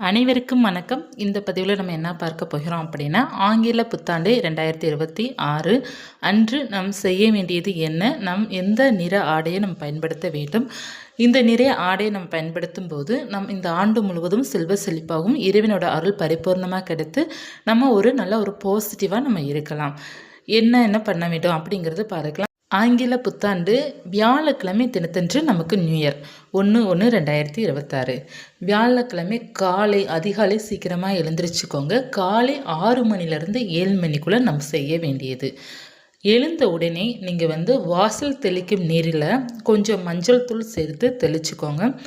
அனைவருக்கும் வணக்கம். இந்த பதிவில் நம்ம என்ன பார்க்க போகிறோம் அப்படின்னா ஆங்கில புத்தாண்டு ரெண்டாயிரத்தி இருபத்தி ஆறு. அன்று நாம் செய்ய வேண்டியது என்ன? நம் எந்த நிற ஆடையை நம்ம பயன்படுத்த வேண்டும்? இந்த நிறைய ஆடையை நம்ம பயன்படுத்தும் போது நம் இந்த ஆண்டு முழுவதும் செல்வ செழிப்பாகவும் இறைவனோட அருள் பரிபூர்ணமாக கிடைத்து நம்ம ஒரு நல்ல ஒரு பாசிட்டிவாக நம்ம இருக்கலாம். என்ன என்ன பண்ண வேண்டும் அப்படிங்கிறத பார்க்கலாம். ஆங்கில புத்தாண்டு வியாழக்கிழமை தினத்தன்று நமக்கு நியூ இயர் ஒன்று ஒன்று ரெண்டாயிரத்தி இருபத்தாறு. வியாழக்கிழமை காலை அதிகாலை சீக்கிரமாக எழுந்திரிச்சுக்கோங்க. காலை ஆறு மணிலேருந்து ஏழு மணிக்குள்ளே நம்ம செய்ய வேண்டியது. எழுந்த உடனே நீங்கள் வந்து வாசல் தெளிக்கும் நீரில் கொஞ்சம் மஞ்சள் தூள் சேர்த்து தெளிச்சுக்கோங்க.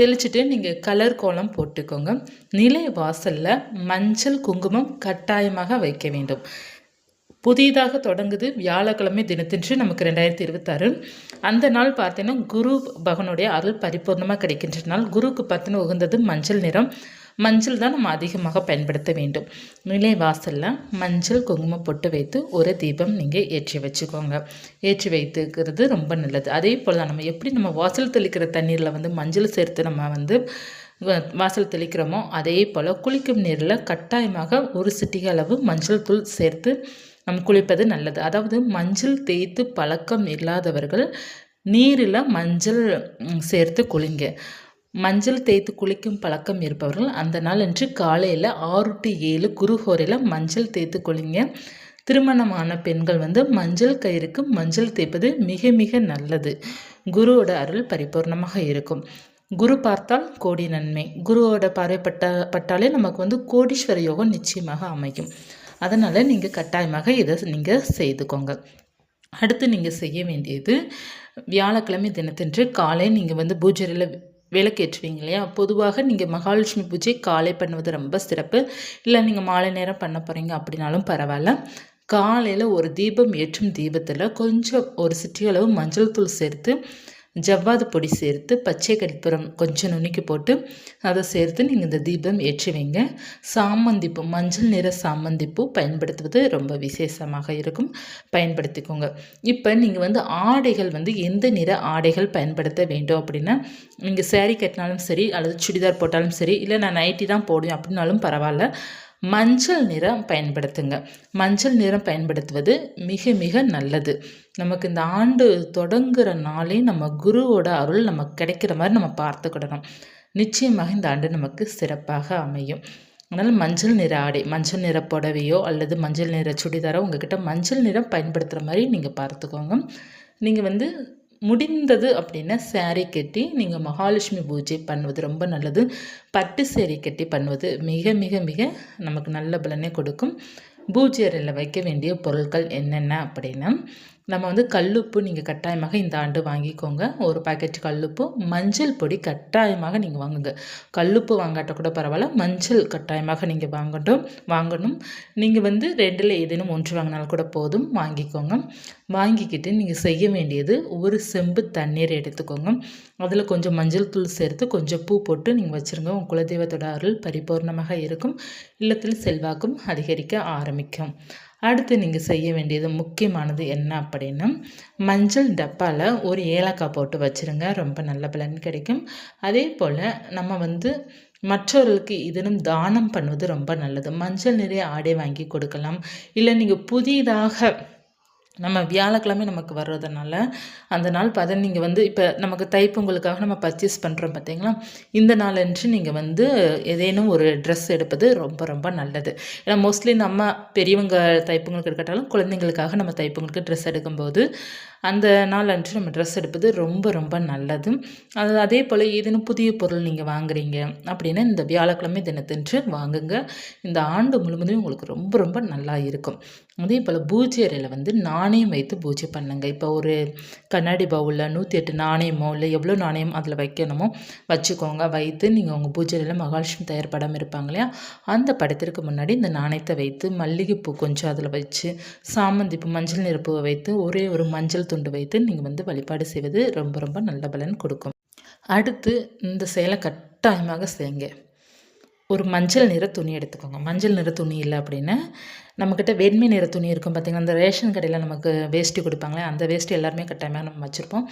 தெளிச்சுட்டு நீங்கள் கலர் கோலம் போட்டுக்கோங்க. நிலை வாசலில் மஞ்சள் குங்குமம் கட்டாயமாக வைக்க வேண்டும். புதிதாக தொடங்குது வியாழக்கிழமை தினத்தன்று நமக்கு ரெண்டாயிரத்தி இருபத்தாறு. அந்த நாள் பார்த்தீங்கன்னா குரு பகவனுடைய அருள் பரிபூர்ணமாக கிடைக்கின்ற நாள். குருவுக்கு பார்த்தீங்கன்னா உகந்தது மஞ்சள் நிறம். மஞ்சள் தான் நம்ம அதிகமாக பயன்படுத்த வேண்டும். நிலை வாசலில் மஞ்சள் குங்குமம் பொட்டு வைத்து ஒரு தீபம் நீங்கள் ஏற்றி வச்சுக்கோங்க. ஏற்றி வைத்துக்கிறது ரொம்ப நல்லது. அதே போல் தான் நம்ம எப்படி நம்ம வாசல் தெளிக்கிற தண்ணீரில் வந்து மஞ்சள் சேர்த்து நம்ம வந்து வாசல் தெளிக்கிறோமோ அதே போல் குளிக்கும் நீரில் கட்டாயமாக ஒரு சிட்டிக அளவு மஞ்சள் தூள் சேர்த்து நம் குளிப்பது நல்லது. அதாவது மஞ்சள் தேய்த்து பழக்கம் இல்லாதவர்கள் நீரில் மஞ்சள் சேர்த்து குளிங்க. மஞ்சள் தேய்த்து குளிக்கும் பழக்கம் இருப்பவர்கள் அந்த நாள் அன்று காலையில் ஆறு டு ஏழு குருஹோரையில் மஞ்சள் தேய்த்து குளிங்க. திருமணமான பெண்கள் வந்து மஞ்சள் கயிறுக்கு மஞ்சள் தேய்ப்பது மிக மிக நல்லது. குருவோட அருள் பரிபூர்ணமாக இருக்கும். குரு பார்த்தால் கோடி நன்மை. குருவோட பார்வைப்பட்ட பட்டாலே நமக்கு வந்து கோடீஸ்வர யோகம் நிச்சயமாக அமையும். அதனால் நீங்கள் கட்டாயமாக இதை நீங்கள் செய்துக்கோங்க. அடுத்து நீங்கள் செய்ய வேண்டியது வியாழக்கிழமை தினத்தன்று காலை நீங்கள் வந்து பூஜையில் விளக்கேற்றுவீங்க இல்லையா? பொதுவாக நீங்கள் மகாலட்சுமி பூஜை காலை பண்ணுவது ரொம்ப சிறப்பு. இல்லை நீங்கள் மாலை நேரம் பண்ண போகிறீங்க அப்படின்னாலும் பரவாயில்ல. காலையில் ஒரு தீபம் ஏற்றும் தீபத்தில் கொஞ்சம் ஒரு சிட்டியளவு மஞ்சள் தூள் சேர்த்து ஜவ்வாது பொடி சேர்த்து பச்சை கற்பூரம் கொஞ்சம் நுணுக்கி போட்டு அதை சேர்த்து நீங்கள் இந்த தீபம் ஏற்றி வைங்க. சாமந்திப்பூ மஞ்சள் நிற சாமந்திப்பூ பயன்படுத்துவது ரொம்ப விசேஷமாக இருக்கும். பயன்படுத்திக்கோங்க. இப்போ நீங்கள் வந்து ஆடைகள் வந்து எந்த நிற ஆடைகள் பயன்படுத்த வேண்டும் அப்படின்னா நீங்கள் சேரீ கட்டினாலும் சரி அல்லது சுடிதார் போட்டாலும் சரி இல்லை நான் நைட்டி தான் போடுவேன் அப்படின்னாலும் பரவாயில்ல. மஞ்சள் நிறம் பயன்படுத்துங்க. மஞ்சள் நிறம் பயன்படுத்துவது மிக மிக நல்லது. நமக்கு இந்த ஆண்டு தொடங்குகிற நாளே நம்ம குருவோட அருள் நமக்கு கிடைக்கிற மாதிரி நம்ம பார்த்துக்கிடணும். நிச்சயமாக இந்த ஆண்டு நமக்கு சிறப்பாக அமையும். அதனால் மஞ்சள் நிற ஆடை மஞ்சள் நிற புடவையோ அல்லது மஞ்சள் நிற சுடிதாரோ உங்ககிட்ட மஞ்சள் நிறம் பயன்படுத்துகிற மாதிரி நீங்கள் பார்த்துக்கோங்க. நீங்கள் வந்து முடிந்தது அப்படின்னா சேரீ கட்டி நீங்கள் மகாலட்சுமி பூஜை பண்ணுவது ரொம்ப நல்லது. பட்டு சேரீ கட்டி பண்ணுவது மிக மிக மிக நமக்கு நல்ல பலனை கொடுக்கும். பூஜை அறையில் வைக்க வேண்டிய பொருட்கள் என்னென்ன அப்படின்னா நம்ம வந்து கல்லுப்பு நீங்கள் கட்டாயமாக இந்த ஆண்டு வாங்கிக்கோங்க. ஒரு பாக்கெட் கல்லுப்பு மஞ்சள் பொடி கட்டாயமாக நீங்கள் வாங்குங்க. கல்லுப்பு வாங்காட்ட கூட பரவாயில்ல மஞ்சள் கட்டாயமாக நீங்கள் வாங்கட்டும் வாங்கணும். நீங்கள் வந்து ரெண்டில் ஏதேனும் ஒன்று வாங்கினாலும் கூட போதும் வாங்கிக்கோங்க. வாங்கிக்கிட்டு நீங்கள் செய்ய வேண்டியது ஒரு செம்பு தண்ணீர் எடுத்துக்கோங்க. அதில் கொஞ்சம் மஞ்சள் தூள் சேர்த்து கொஞ்சம் பூ போட்டு நீங்கள் வச்சுருங்க. உங்கள் குலதெய்வத்தோட அருள் பரிபூர்ணமாக இருக்கும். இல்லத்தில் செல்வாக்கும் அதிகரிக்க ஆரம்பிக்கும். அடுத்து நீங்கள் செய்ய வேண்டியது முக்கியமானது என்ன அப்படின்னா மஞ்சள் டப்பாவில் ஒரு ஏலக்காய் போட்டு வச்சுருங்க. ரொம்ப நல்ல பலன் கிடைக்கும். அதே போல் நம்ம வந்து மற்றவர்களுக்கு இதனும் தானம் பண்ணுவது ரொம்ப நல்லது. மஞ்சள் நிறைய ஆடை வாங்கி கொடுக்கலாம். இல்லை நீங்கள் புதிதாக நம்ம வியாழக்கிழமை நமக்கு வர்றதுனால அந்த நாள் பதன் நீங்கள் வந்து இப்போ நமக்கு தைப்பொங்கலுக்காக நம்ம பர்ச்சேஸ் பண்ணுறோம் பார்த்தீங்களா இந்த நாளன்று நீங்கள் வந்து ஏதேனும் ஒரு ட்ரெஸ் எடுப்பது ரொம்ப ரொம்ப நல்லது. ஏன்னா மோஸ்ட்லி நம்ம பெரியவங்க தைப்பொங்கலுக்கு எடுக்கட்டாலும் குழந்தைங்களுக்காக நம்ம தைப்பொங்கலுக்கு ட்ரெஸ் எடுக்கும்போது அந்த நாள் அன்று நம்ம ட்ரெஸ் எடுப்பது ரொம்ப ரொம்ப நல்லது. அது அதே போல் ஏதேனும் புதிய பொருள் நீங்கள் வாங்குறீங்க அப்படின்னா இந்த வியாழக்கிழமை தினத்தன்று வாங்குங்க. இந்த ஆண்டு முழுவதும் உங்களுக்கு ரொம்ப ரொம்ப நல்லா இருக்கும். அதே போல் பூஜை அறையில் வந்து நாணயம் வைத்து பூஜை பண்ணுங்க. இப்போ ஒரு கண்ணாடி பவுலில் நூற்றி எட்டு நாணயமோ இல்லை எவ்வளோ நாணயம் அதில் வைக்கணுமோ வச்சுக்கோங்க. வைத்து நீங்கள் உங்கள் பூஜை அறையில் மகாலட்சுமி தயார் படம் இருப்பாங்க இல்லையா? அந்த படத்திற்கு முன்னாடி இந்த நாணயத்தை வைத்து மல்லிகைப்பூ கொஞ்சம் அதில் வச்சு சாமந்தி பூ மஞ்சள் நிறப்பூவை வைத்து ஒரே ஒரு மஞ்சள் துண்டு வைத்து நீங்கள் வந்து வழிபாடு செய்வது ரொம்ப ரொம்ப நல்ல பலன் கொடுக்கும். அடுத்து இந்த செயலை கட்டாயமாக செய்யுங்க. ஒரு மஞ்சள் நிற துணி எடுத்துக்கோங்க. மஞ்சள் நிற துணி இல்லை அப்படின்னா நம்மக்கிட்ட வெண்மை நிற துணி இருக்கும் பார்த்திங்கன்னா அந்த ரேஷன் கடையில் நமக்கு வேஷ்டி கொடுப்பாங்களே அந்த வேஷ்டி எல்லாருமே கட்டாயமாக நம்ம வச்சுருப்போம்.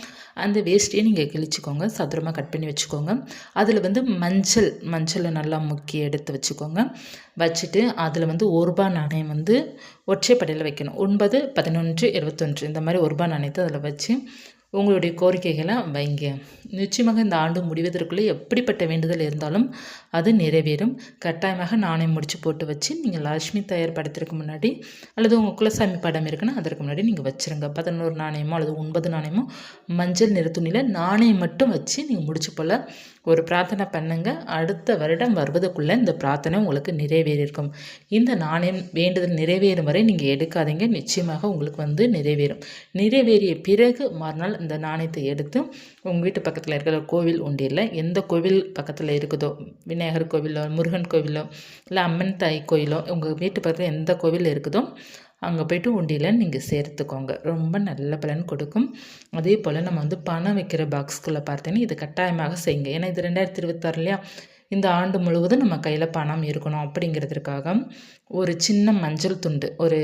அந்த வேஷ்டியை நீங்கள் கிழிச்சிக்கோங்க சதுரமாக கட் பண்ணி வச்சுக்கோங்க. அதில் வந்து மஞ்சள் மஞ்சளை நல்லா முக்கி எடுத்து வச்சுக்கோங்க. வச்சுட்டு அதில் வந்து ஒரு ரூபா நாணயம் வந்து ஒற்றைப்படையில் வைக்கணும். ஒன்பது பதினொன்று இருபத்தொன்று இந்த மாதிரி ஒரு ரூபா நாணயத்தை அதில் வச்சு உங்களுடைய கோரிக்கைகளை வைங்க. நிச்சயமாக இந்த ஆண்டு முடிவதற்குள்ளே எப்படிப்பட்ட வேண்டுதல் இருந்தாலும் அது நிறைவேறும். கட்டாயமாக நாணயம் முடிச்சு போட்டு வச்சு நீங்கள் லட்சுமி தயார் படத்திற்கு முன்னாடி அல்லது உங்கள் குலசாமி படம் இருக்குன்னா அதற்கு முன்னாடி நீங்கள் வச்சுருங்க. பதினோரு நாணயமோ அல்லது ஒன்பது நாணயமோ மஞ்சள் நிற துணியில் நாணயம் மட்டும் வச்சு நீங்கள் முடிச்சு போல் ஒரு பிரார்த்தனை பண்ணுங்க. அடுத்த வருடம் வருவதற்குள்ளே இந்த பிரார்த்தனை உங்களுக்கு நிறைவேறியிருக்கும். இந்த நாணயம் வேண்டுதல் நிறைவேறும் வரை நீங்கள் எடுக்காதீங்க. நிச்சயமாக உங்களுக்கு வந்து நிறைவேறும். நிறைவேறிய பிறகு மறுநாள் இந்த நாணயத்தை எடுத்து உங்கள் வீட்டு பக்கத்தில் இருக்கிற கோவில் உண்டியில் எந்த கோவில் பக்கத்தில் இருக்குதோ விநாயகர் கோவிலோ முருகன் கோவிலோ இல்லை அம்மன் தாய் கோயிலோ உங்கள் வீட்டு பக்கத்தில் எந்த கோவில் இருக்குதோ அங்கே போய்ட்டு உண்டியில் நீங்கள் சேர்த்துக்கோங்க. ரொம்ப நல்ல பலன் கொடுக்கும். அதே போல் நம்ம வந்து பணம் வைக்கிற பாக்ஸ்குள்ளே பார்த்தீங்கன்னா இது கட்டாயமாக செய்யுங்க. ஏன்னா இது ரெண்டாயிரத்தி இருபத்தாறு இல்லையா? இந்த ஆண்டு முழுவதும் நம்ம கையில் பணம் இருக்கணும் அப்படிங்கிறதுக்காக ஒரு சின்ன மஞ்சள் துண்டு ஒரு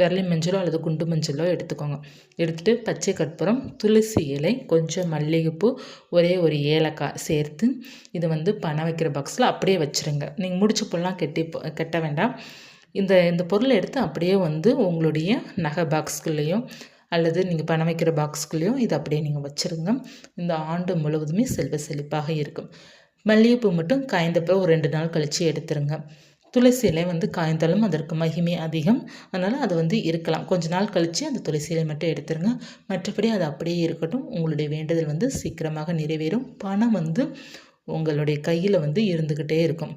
விரலி மஞ்சளோ அல்லது குண்டு மஞ்சளோ எடுத்துக்கோங்க. எடுத்துகிட்டு பச்சை கற்பூரம் துளசி இலை கொஞ்சம் மல்லிகைப்பூ ஒரே ஒரு ஏலக்காய் சேர்த்து இது வந்து பணம் வைக்கிற பாக்ஸில் அப்படியே வச்சுருங்க. நீங்கள் முடிச்சு பொருளாம் கெட்டி கட்ட வேண்டாம். இந்த இந்த பொருளை எடுத்து அப்படியே வந்து உங்களுடைய நகை பாக்ஸ்குள்ளேயும் அல்லது நீங்கள் பணம் வைக்கிற பாக்ஸ்குள்ளேயும் இது அப்படியே நீங்கள் வச்சுருங்க. இந்த ஆண்டு முழுவதுமே செல்வ செழிப்பாக இருக்கும். மல்லிகைப்பூ மட்டும் காய்ந்தப்போ ஒரு ரெண்டு நாள் கழித்து எடுத்துருங்க. துளசி இலை வந்து காய்ந்தாலும் அதற்கு மகிமை அதிகம். அதனால் அது வந்து இருக்கலாம். கொஞ்ச நாள் கழித்து அந்த துளசி இலை மட்டும் எடுத்துருங்க. மற்றபடி அது அப்படியே இருக்கட்டும். உங்களுடைய வேண்டுதல் வந்து சீக்கிரமாக நிறைவேறும். பணம் வந்து உங்களுடைய கையில் வந்து இருந்துக்கிட்டே இருக்கும்.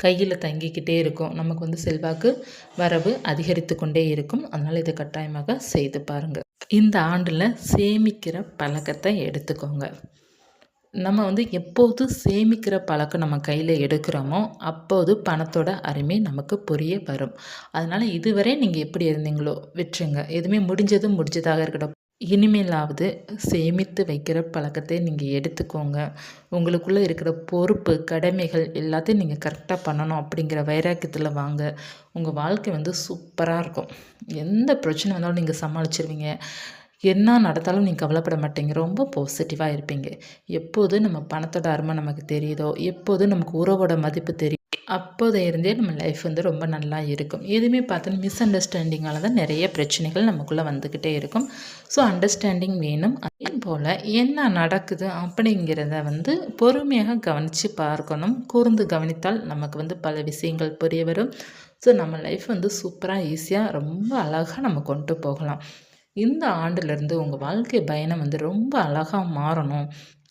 கையில் தங்கிக்கிட்டே இருக்கும். நமக்கு வந்து செல்வாக்கு வரவு அதிகரித்து கொண்டே இருக்கும். அதனால் இதை கட்டாயமாக செய்து பாருங்கள் இந்த ஆண்டில் சேமிக்கிற பழக்கத்தை எடுத்துக்கோங்க. நம்ம வந்து எப்போது சேமிக்கிற பழக்கம் நம்ம கையில் எடுக்கிறோமோ அப்போது பணத்தோட அருமை நமக்கு புரிய வரும். அதனால் இதுவரை நீங்கள் எப்படி இருந்தீங்களோ விட்டுருங்க. எதுவுமே முடிஞ்சதும் முடிஞ்சதாக இருக்கட்டும். இனிமேலாவது சேமித்து வைக்கிற பழக்கத்தை நீங்கள் எடுத்துக்கோங்க. உங்களுக்குள்ளே இருக்கிற பொறுப்பு கடமைகள் எல்லாத்தையும் நீங்கள் கரெக்டாக பண்ணணும் அப்படிங்கிற வைராக்கியத்தில் வாங்க. உங்கள் வாழ்க்கை வந்து சூப்பராக இருக்கும். எந்த பிரச்சனை வந்தாலும் நீங்கள் சமாளிச்சிருவீங்க. என்ன நடந்தாலும் நீங்கள் கவலைப்பட மாட்டீங்க. ரொம்ப பாசிட்டிவாக இருப்பீங்க. எப்போது நம்ம பணத்தோட அருமை நமக்கு தெரியுதோ எப்போது நமக்கு உறவோட மதிப்பு தெரியும் அப்போதை இருந்தே நம்ம லைஃப் வந்து ரொம்ப நல்லா இருக்கும். எதுவுமே பார்த்தோன்னா மிஸ் அண்டர்ஸ்டாண்டிங்கால தான் நிறைய பிரச்சனைகள் நமக்குள்ளே வந்துக்கிட்டே இருக்கும். ஸோ அண்டர்ஸ்டாண்டிங் வேணும். அதே போல் என்ன நடக்குது அப்படிங்கிறத வந்து பொறுமையாக கவனித்து பார்க்கணும். கூர்ந்து கவனித்தால் நமக்கு வந்து பல விஷயங்கள் புரிய வரும். ஸோ நம்ம லைஃப் வந்து சூப்பராக ஈஸியாக ரொம்ப அழகாக நம்ம கொண்டு போகலாம். இந்த ஆண்டுலேருந்து உங்கள் வாழ்க்கை பயணம் வந்து ரொம்ப அழகாக மாறணும்.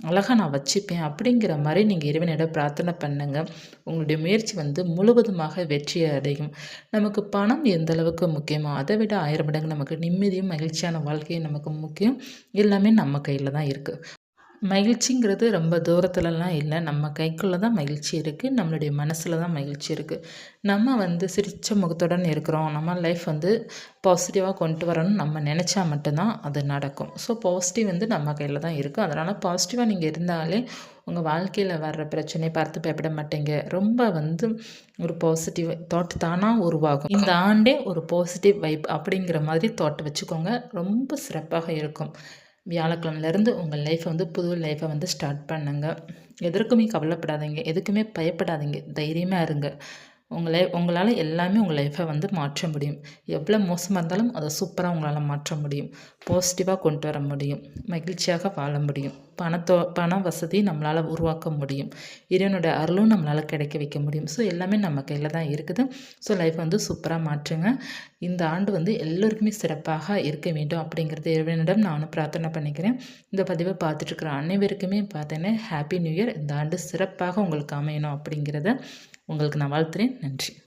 அழகாக நான் வச்சுப்பேன் அப்படிங்கிற மாதிரி நீங்கள் இறைவனிடம் பிரார்த்தனை பண்ணுங்கள் உங்களுடைய முயற்சி வந்து முழுவதுமாக வெற்றி அடையும். நமக்கு பணம் எந்த அளவுக்கு முக்கியமோ அதை விட ஆயிரம் மடங்கு நமக்கு நிம்மதியும் மகிழ்ச்சியான வாழ்க்கையும் நமக்கு முக்கியம். எல்லாமே நம்ம கையில் தான் இருக்குது மகிழ்ச்சிங்கிறது ரொம்ப தூரத்துலலாம் இல்லை. நம்ம கைக்குள்ளே தான் மகிழ்ச்சி இருக்குது நம்மளுடைய மனசில் தான் மகிழ்ச்சி இருக்குது நம்ம வந்து சிரித்த முகத்துடன் இருக்கிறோம். நம்ம லைஃப் வந்து பாசிட்டிவாக கொண்டு வரணும்னு நம்ம நினச்சா மட்டும்தான் அது நடக்கும். ஸோ பாசிட்டிவ் வந்து நம்ம கையில் தான் இருக்குது அதனால் பாசிட்டிவாக நீங்கள் இருந்தாலே உங்கள் வாழ்க்கையில் வர்ற பிரச்சனையை பார்த்து பயப்பட மாட்டீங்க. ரொம்ப வந்து ஒரு பாசிட்டிவ் தாட் தானாக உருவாகும். இந்த ஆண்டே ஒரு பாசிட்டிவ் வைப் அப்படிங்கிற மாதிரி தாட் வச்சுக்கோங்க. ரொம்ப சிறப்பாக இருக்கும். வியாழக்கிழமலேருந்து உங்கள் லைஃப்பை வந்து புது லைஃப்பை வந்து ஸ்டார்ட் பண்ணுங்கள் எதற்குமே கவலைப்படாதீங்க. எதுக்குமே பயப்படாதீங்க. தைரியமாக இருங்க. உங்களை உங்களால் எல்லாமே உங்கள் லைஃப்பை வந்து மாற்ற முடியும். எவ்வளோ மோசமாக இருந்தாலும் அதை சூப்பராக உங்களால் மாற்ற முடியும். பாசிட்டிவாக கொண்டு வர முடியும். மகிழ்ச்சியாக வாழ முடியும். பணத்தோ பண வசதி நம்மளால் உருவாக்க முடியும். இறைவனுடைய அருளும் நம்மளால் கிடைக்க வைக்க முடியும். ஸோ எல்லாமே நம்ம கையில் தான் இருக்குது. ஸோ லைஃப் வந்து சூப்பராக மாற்றுங்க. இந்த ஆண்டு வந்து எல்லோருக்குமே சிறப்பாக இருக்க வேண்டும் அப்படிங்கிறது இறைவனிடம் நானும் பிரார்த்தனை பண்ணிக்கிறேன். இந்த பதிவை பார்த்துட்ருக்குற அனைவருக்குமே பார்த்தேன்னா ஹாப்பி நியூ இயர் இந்த ஆண்டு சிறப்பாக உங்களுக்கு அமையணும் அப்படிங்கிறத உங்களுக்கு நான் வாழ்த்துறேன். நன்றி.